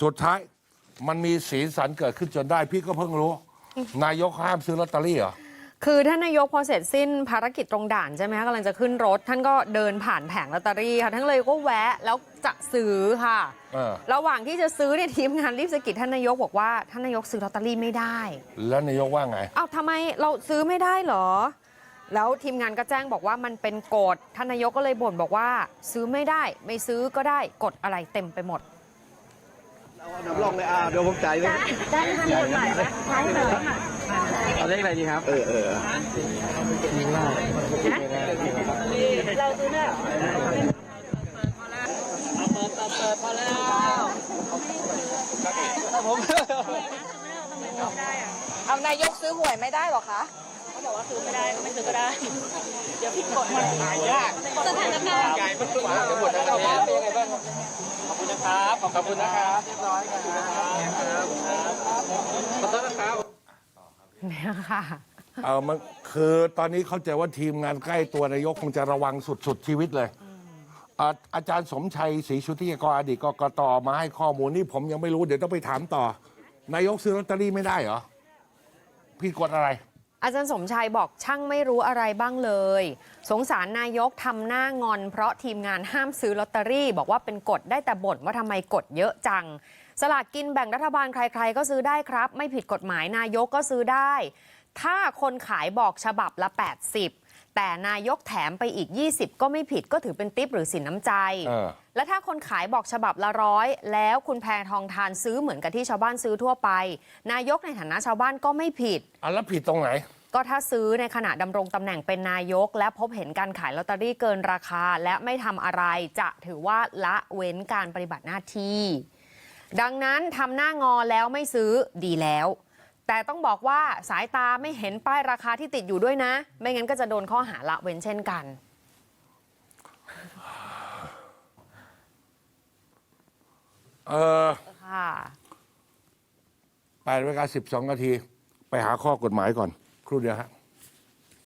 สุดท้ายมันมีสีสันเกิดขึ้นจนได้ พี่ก็เพิ่งรู้ นายกห้ามซื้อลอตเตอรี่เหรอ คือท่านนายกพอเสร็จสิ้นภารกิจตรงด่านใช่ไหมคะกำลังจะขึ้นรถ ท่านก็เดินผ่านแผงลอตเตอรี่ค่ะท่านเลยก็แวะแล้วจะซื้อค่ะ เออ ระหว่างที่จะซื้อเนี่ยทีมงานรีบสะกิดท่านนายกบอกว่าท่านนายกซื้อลอตเตอรี่ไม่ได้ แล้วนายกว่าไง เอ้าทำไมเราซื้อไม่ได้เหรอ แล้วทีมงานก็แจ้งบอกว่ามันเป็นกฎท่านนายกก็เลยบ่นบอกว่า ซื้อไม่ได้ ไม่ซื้อก็ได้กฎอะไรเต็มไปหมด เอาน้ำลองเลยอ่าเดี๋ยวผมจ่ายเลยได้ทำบุญหน่ไหมใช้เลยเอาเลขอะไรดีครับ เออเออเราซื้อได้เหรอเอานายกซื้อหวยไม่ได้หรอคะเขาบอกว่าซื้อไม่ได้ก็ไม่ซื้อก็ได้ เดี๋ยวผิดกฎหมายยากสถานการณ์ใหญ่มันหวานกันหมดแล้วเป็นยังไงบ้างขอบ คุณนะครับ ขอบคุณนะครับ เรียบร้อยครับขอโทษนะครับ เนี่ยค่ะ เออมันคือตอนนี้เข้าใจว่าทีมงานใกล้ตัวนายกคงจะระวังสุด ๆ ชีวิตเลยอ่าอาจารย์สมชัยศรีชุติยกรอดีตกกตมาให้ข้อมูลนี่ผมยังไม่รู้เดี๋ยวต้องไปถามต่อ นายกซื้อลอตเตอรี่ไม่ได้เหรอพี่กฎอะไร อาจารย์สมชัยบอกช่างไม่รู้อะไรบ้างเลย สงสารนายกทำหน้างอน เพราะทีมงานห้ามซื้อลอตเตอรี่ บอกว่าเป็นกฎได้แต่บ่นว่าทำไมกฎเยอะจัง สลากกินแบ่งรัฐบาลใครๆ ก็ซื้อได้ครับ ไม่ผิดกฎหมายนายกก็ซื้อได้ ถ้าคนขายบอกฉบับละ 80 แต่นายกแถมไปอีก 20 ก็ไม่ผิดก็ถือเป็นติปหรือสินน้ำใจ เออ และถ้าคนขายบอกฉบับละร้อยแล้วคุณแพทองทานซื้อเหมือนกับที่ชาวบ้านซื้อทั่วไป นายกในฐานะชาวบ้านก็ไม่ผิด อะแล้วผิดตรงไหน ก็ถ้าซื้อในขณะดำรงตำแหน่งเป็นนายก และพบเห็นการขายลอตเตอรี่เกินราคา และไม่ทำอะไรจะถือว่าละเว้นการปฏิบัติหน้าที่ ดังนั้นทำหน้างอแล้วไม่ซื้อดีแล้ว แต่ต้องบอกว่าสายตาไม่เห็นป้ายราคาที่ติดอยู่ด้วยนะ ไม่งั้นก็จะโดนข้อหาละเว้นเช่นกัน เออค่ะแปดเวลาสิบสองนาที ไปหาข้อกฎหมายก่อน ครู่เดียวฮะ